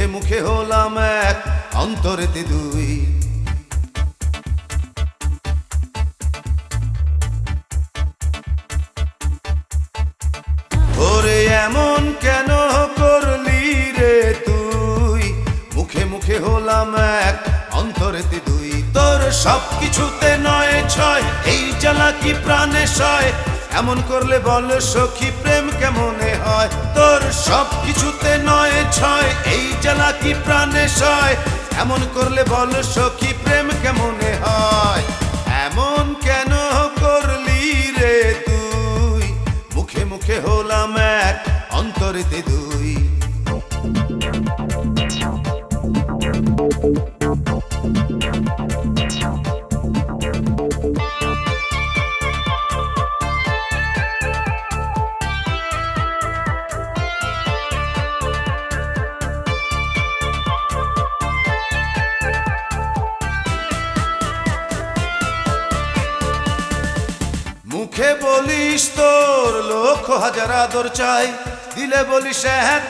মুখে মুখে হলাম এক অন্তরেতে দুই। ওরে এমন কেন করলি রে তুই? মুখে মুখে হলাম এক অন্তরেতে দুই। তোর সব কিছুতে নয় ছয়, এই জ্বালা কি প্রাণে সয়? এমন করলে বল সখী, প্রেম কেমনে হয়? তোর সব কিছুতে নয় ছয়, এই জ্বালা কি প্রাণে সয়। এমন করলে বল সখী, প্রেম কেমনে হয়? এমন কেন করলি রে তুই? মুখে মুখে হলাম এক, অন্তরেতে দুই। মুখে বলিস তোর লক্ষ হাজার আদর চাই, দিলে বলিস হ্যাঁ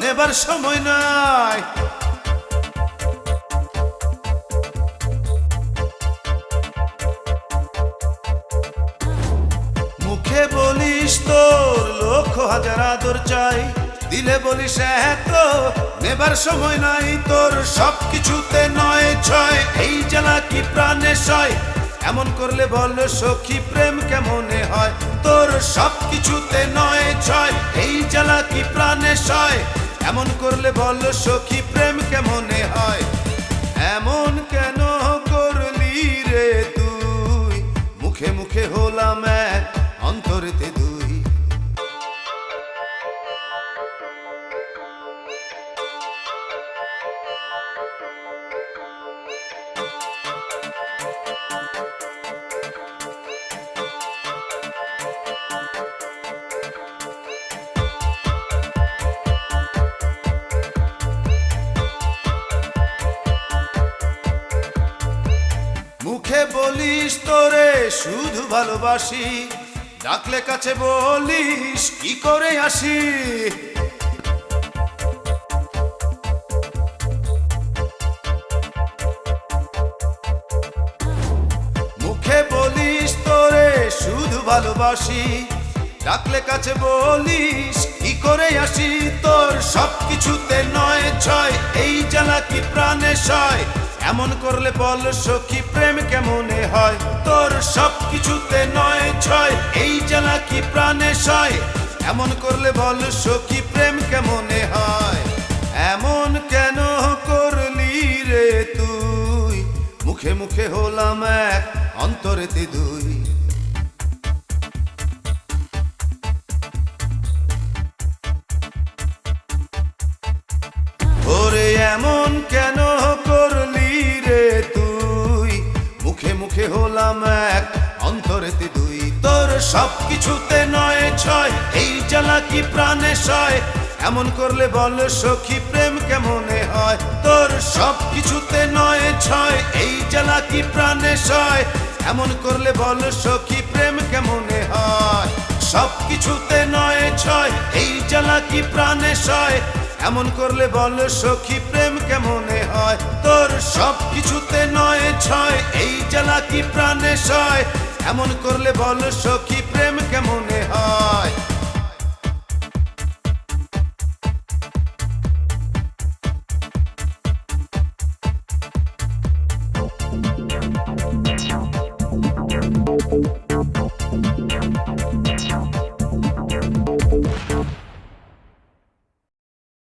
নেবার সময় নাই। মুখে বলিস তোর লক্ষ হাজার আদর চাই, দিলে বলিস তো নেবার সময় নাই। তোর সব কিছুতে নয় ছয়, এই জ্বালা কি প্রাণে সয়? এমন করলে বল সখী, প্রেম কেমনে হয়? তোর সব কিছুতে নয় ছয়, এই জ্বালা কি প্রাণে সয়? এমন করলে বল সখী, প্রেম কেমনে হয়? এমন কেন করলি রে তুই? মুখে মুখে হলাম এক অন্তরেতে দুই। বলিস তোরে, শুধু ভালোবাসি। ডাকলে কাছে বলিস, কি করে আসি? মুখে বলিস তোরে, শুধু ভালোবাসি। ডাকলে কাছে বলিস, কি করে আসি? তোর সব কিছুতে নয়, ছয়, এই কি প্রাণে সয়? এমন করলে বল সখী, প্রেম কেমনে হয়? তোর সব কিছুতে নয় ছয়, এই জ্বালা কি প্রাণে সয়? এমন করলে বল সখী, প্রেম কেমনে হয়? এমন কেন করলি রে তুই? মুখে মুখে হলাম এক, অন্তরেতে দুই। মুখে হলাম এক। অন্তরেতে দুই, তোর সব কিছুতে নয়, ছয়। এই জ্বালা কি প্রাণে সয়? এমন করলে বল সখী, প্রেম কেমনে হয়? তোর সব কিছুতে নয়, ছয়। এই জ্বালা কি প্রাণে সয়? এমন করলে বল সখী, প্রেম কেমনে হয়? সব কিছুতে নয়, ছয়। এই জ্বালা কি প্রাণে সয়? এমন করলে বল সখী, প্রেম কেমনে হয়? তোর সব কিছুতে নয়, ছয়, এই জ্বালা কি প্রাণে সয় এমন করলে বল সখী, প্রেম কেমন হয়